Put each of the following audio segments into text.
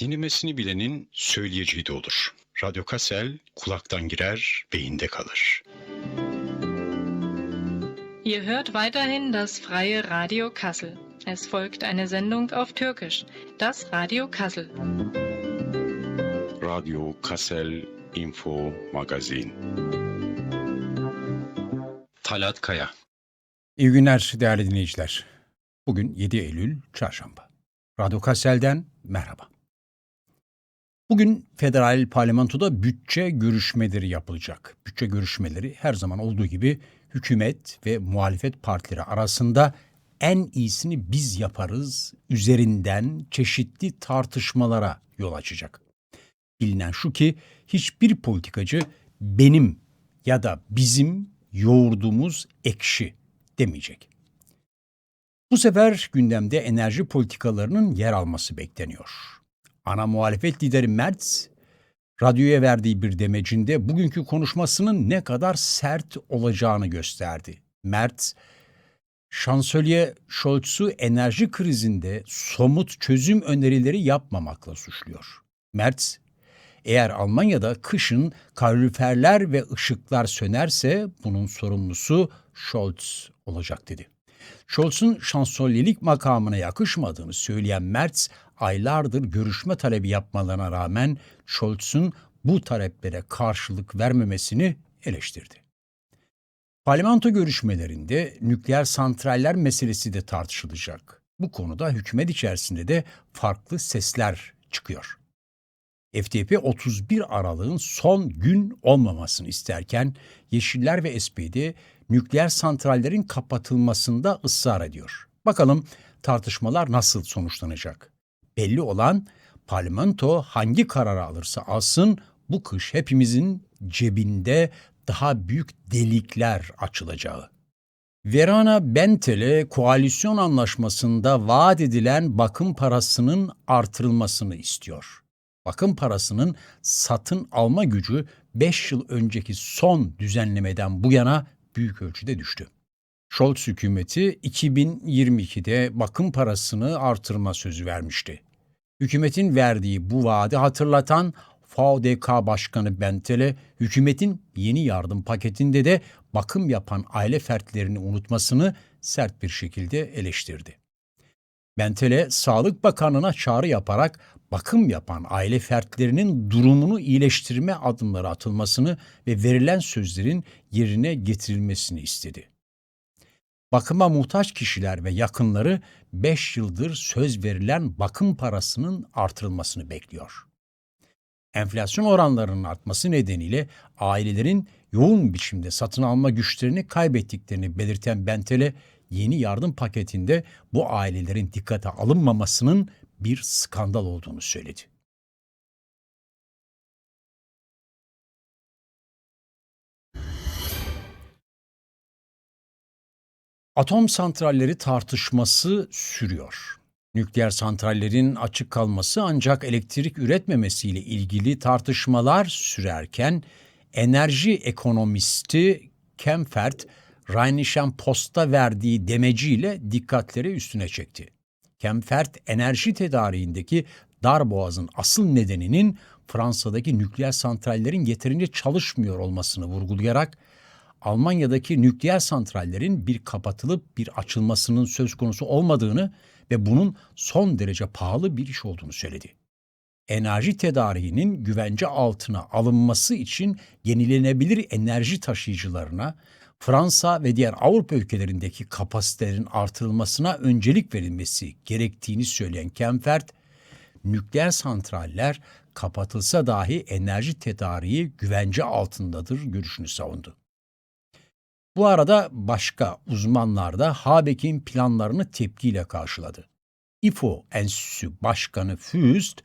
Dinlemesini bilenin söyleyeceği de olur. Radyo Kassel kulaktan girer, beyinde kalır. Ihr hört weiterhin das freie Radio Kassel. Es folgt eine Sendung auf Türkisch, das Radio Kassel. Radyo Kassel Info Magazin. Talat Kaya İyi günler değerli dinleyiciler. Bugün 7 Eylül Çarşamba. Radyo Kassel'den merhaba. Bugün federal parlamentoda bütçe görüşmeleri yapılacak. Bütçe görüşmeleri her zaman olduğu gibi hükümet ve muhalefet partileri arasında en iyisini biz yaparız üzerinden çeşitli tartışmalara yol açacak. Bilinen şu ki hiçbir politikacı benim ya da bizim yoğurduğumuz ekşi demeyecek. Bu sefer gündemde enerji politikalarının yer alması bekleniyor. Ana muhalefet lideri Merz, radyoya verdiği bir demecinde bugünkü konuşmasının ne kadar sert olacağını gösterdi. Merz, şansölye Scholz'u enerji krizinde somut çözüm önerileri yapmamakla suçluyor. Merz, eğer Almanya'da kışın kaloriferler ve ışıklar sönerse bunun sorumlusu Scholz olacak dedi. Scholz'un şansölyelik makamına yakışmadığını söyleyen Merz, aylardır görüşme talebi yapmalarına rağmen Scholz'un bu taleplere karşılık vermemesini eleştirdi. Parlamento görüşmelerinde nükleer santraller meselesi de tartışılacak. Bu konuda hükümet içerisinde de farklı sesler çıkıyor. FDP 31 Aralık'ın son gün olmamasını isterken Yeşiller ve SPD nükleer santrallerin kapatılmasında ısrar ediyor. Bakalım tartışmalar nasıl sonuçlanacak? Belli olan parlamento hangi kararı alırsa alsın bu kış hepimizin cebinde daha büyük delikler açılacağı. Verana Bentel'e koalisyon anlaşmasında vaat edilen bakım parasının artırılmasını istiyor bakım parasının satın alma gücü 5 yıl önceki son düzenlemeden bu yana büyük ölçüde düştü. Scholz hükümeti 2022'de bakım parasını artırma sözü vermişti. Hükümetin verdiği bu vaadi hatırlatan VDK Başkanı Bentel'e hükümetin yeni yardım paketinde de bakım yapan aile fertlerini unutmasını sert bir şekilde eleştirdi. Bentel'e Sağlık Bakanı'na çağrı yaparak bakım yapan aile fertlerinin durumunu iyileştirme adımları atılmasını ve verilen sözlerin yerine getirilmesini istedi. Bakıma muhtaç kişiler ve yakınları 5 yıldır söz verilen bakım parasının artırılmasını bekliyor. Enflasyon oranlarının artması nedeniyle ailelerin yoğun biçimde satın alma güçlerini kaybettiklerini belirten Bentel'e yeni yardım paketinde bu ailelerin dikkate alınmamasının bir skandal olduğunu söyledi. Atom santralleri tartışması sürüyor. Nükleer santrallerin açık kalması ancak elektrik üretmemesiyle ilgili tartışmalar sürerken enerji ekonomisti Kempfert, Rheinischen Post'a verdiği demeciyle dikkatleri üstüne çekti. Kempfert enerji tedariğindeki darboğazın asıl nedeninin Fransa'daki nükleer santrallerin yeterince çalışmıyor olmasını vurgulayarak Almanya'daki nükleer santrallerin bir kapatılıp bir açılmasının söz konusu olmadığını ve bunun son derece pahalı bir iş olduğunu söyledi. Enerji tedariğinin güvence altına alınması için yenilenebilir enerji taşıyıcılarına Fransa ve diğer Avrupa ülkelerindeki kapasitelerin artırılmasına öncelik verilmesi gerektiğini söyleyen Kempfert, nükleer santraller kapatılsa dahi enerji tedariği güvence altındadır görüşünü savundu. Bu arada başka uzmanlar da Habeck'in planlarını tepkiyle karşıladı. IFO Enstitüsü Başkanı Füst,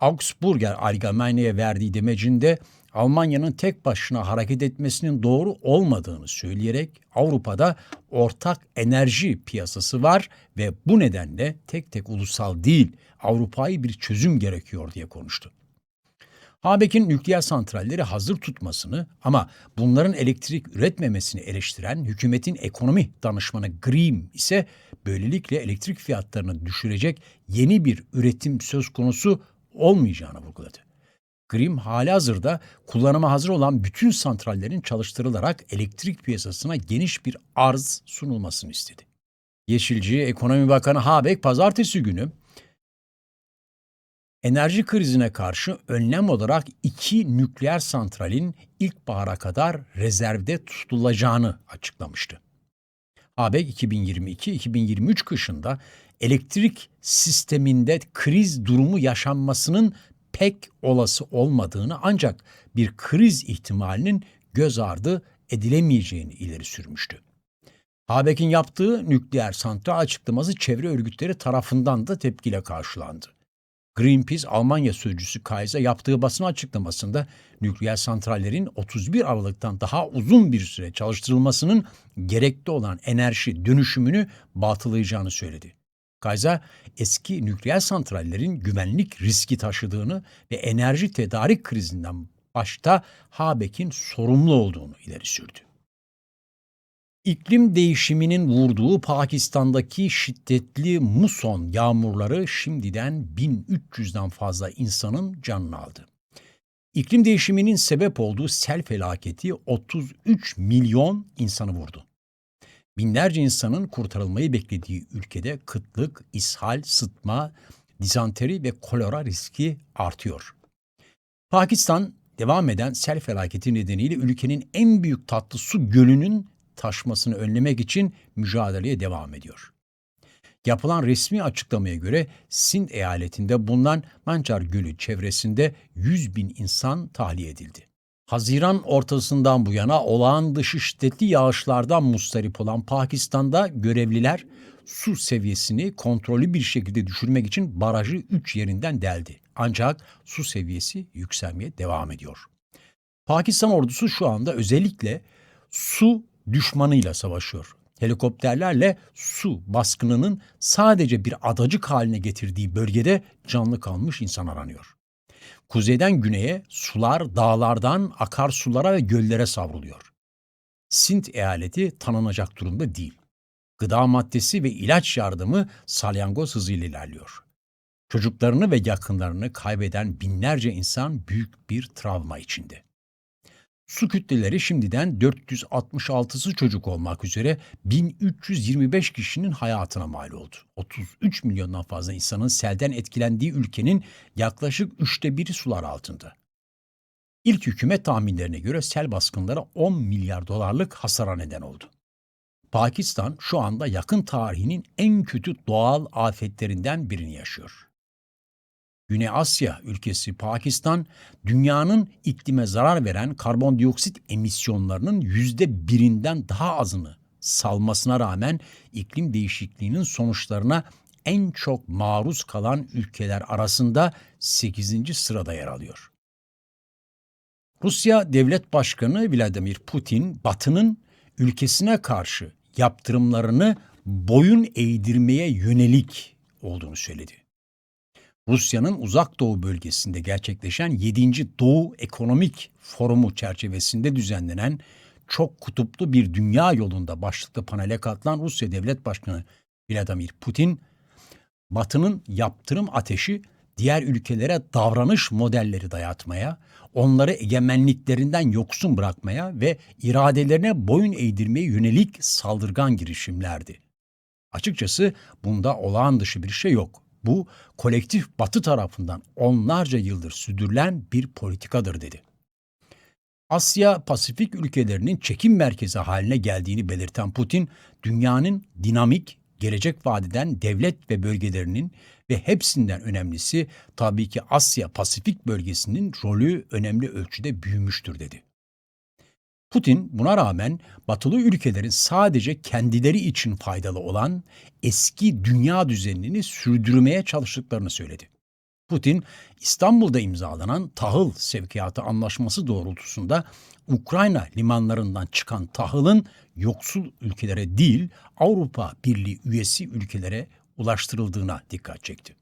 Augsburger Allgemeine'ye verdiği demecinde Almanya'nın tek başına hareket etmesinin doğru olmadığını söyleyerek Avrupa'da ortak enerji piyasası var ve bu nedenle tek tek ulusal değil Avrupa'yı bir çözüm gerekiyor diye konuştu. Habeck'in nükleer santralleri hazır tutmasını ama bunların elektrik üretmemesini eleştiren hükümetin ekonomi danışmanı Grimm ise böylelikle elektrik fiyatlarını düşürecek yeni bir üretim söz konusu olmayacağını vurguladı. Grimm halihazırda kullanıma hazır olan bütün santrallerin çalıştırılarak elektrik piyasasına geniş bir arz sunulmasını istedi. Yeşilci Ekonomi Bakanı Habeck pazartesi günü enerji krizine karşı önlem olarak iki nükleer santralin ilkbahara kadar rezervde tutulacağını açıklamıştı. Habeck 2022-2023 kışında elektrik sisteminde kriz durumu yaşanmasının pek olası olmadığını ancak bir kriz ihtimalinin göz ardı edilemeyeceğini ileri sürmüştü. Habeck'in yaptığı nükleer santral açıklaması çevre örgütleri tarafından da tepkiyle karşılandı. Greenpeace Almanya sözcüsü Kaiser yaptığı basın açıklamasında nükleer santrallerin 31 Aralık'tan daha uzun bir süre çalıştırılmasının gerekli olan enerji dönüşümünü batılayacağını söyledi. Kaiser eski nükleer santrallerin güvenlik riski taşıdığını ve enerji tedarik krizinden başta Habeck'in sorumlu olduğunu ileri sürdü. İklim değişiminin vurduğu Pakistan'daki şiddetli muson yağmurları şimdiden 1300'den fazla insanın canını aldı. İklim değişiminin sebep olduğu sel felaketi 33 milyon insanı vurdu. Binlerce insanın kurtarılmayı beklediği ülkede kıtlık, ishal, sıtma, dizanteri ve kolera riski artıyor. Pakistan devam eden sel felaketi nedeniyle ülkenin en büyük tatlı su gölünün taşmasını önlemek için mücadeleye devam ediyor. Yapılan resmi açıklamaya göre Sind eyaletinde bulunan Mancar Gölü çevresinde 100 bin insan tahliye edildi. Haziran ortasından bu yana olağan dışı şiddetli yağışlardan mustarip olan Pakistan'da görevliler su seviyesini kontrollü bir şekilde düşürmek için barajı 3 yerinden deldi. Ancak su seviyesi yükselmeye devam ediyor. Pakistan ordusu şu anda özellikle su düşmanıyla savaşıyor. Helikopterlerle su baskınının sadece bir adacık haline getirdiği bölgede canlı kalmış insan aranıyor. Kuzeyden güneye sular dağlardan akarsulara ve göllere savruluyor. Sint eyaleti tanınacak durumda değil. Gıda maddesi ve ilaç yardımı salyangoz hızıyla ilerliyor. Çocuklarını ve yakınlarını kaybeden binlerce insan büyük bir travma içinde. Su kütleleri şimdiden 466'sı çocuk olmak üzere 1325 kişinin hayatına mal oldu. 33 milyondan fazla insanın selden etkilendiği ülkenin yaklaşık üçte biri sular altında. İlk hükümet tahminlerine göre sel baskınları 10 milyar dolarlık hasara neden oldu. Pakistan şu anda yakın tarihinin en kötü doğal afetlerinden birini yaşıyor. Güney Asya ülkesi Pakistan, dünyanın iklime zarar veren karbondioksit emisyonlarının yüzde birinden daha azını salmasına rağmen iklim değişikliğinin sonuçlarına en çok maruz kalan ülkeler arasında 8. sırada yer alıyor. Rusya Devlet Başkanı Vladimir Putin, Batı'nın ülkesine karşı yaptırımlarını boyun eğdirmeye yönelik olduğunu söyledi. Rusya'nın uzak doğu bölgesinde gerçekleşen 7. Doğu Ekonomik Forumu çerçevesinde düzenlenen çok kutuplu bir dünya yolunda başlıklı panele katılan Rusya Devlet Başkanı Vladimir Putin, Batı'nın yaptırım ateşi diğer ülkelere davranış modelleri dayatmaya, onları egemenliklerinden yoksun bırakmaya ve iradelerine boyun eğdirmeye yönelik saldırgan girişimlerdi. Açıkçası bunda olağan dışı bir şey yok. Bu kolektif batı tarafından onlarca yıldır sürdürülen bir politikadır dedi. Asya Pasifik ülkelerinin çekim merkezi haline geldiğini belirten Putin, dünyanın dinamik, gelecek vadeden devlet ve bölgelerinin ve hepsinden önemlisi tabii ki Asya Pasifik bölgesinin rolü önemli ölçüde büyümüştür dedi. Putin buna rağmen batılı ülkelerin sadece kendileri için faydalı olan eski dünya düzenini sürdürmeye çalıştıklarını söyledi. Putin, İstanbul'da imzalanan tahıl sevkiyatı anlaşması doğrultusunda Ukrayna limanlarından çıkan tahılın yoksul ülkelere değil Avrupa Birliği üyesi ülkelere ulaştırıldığına dikkat çekti.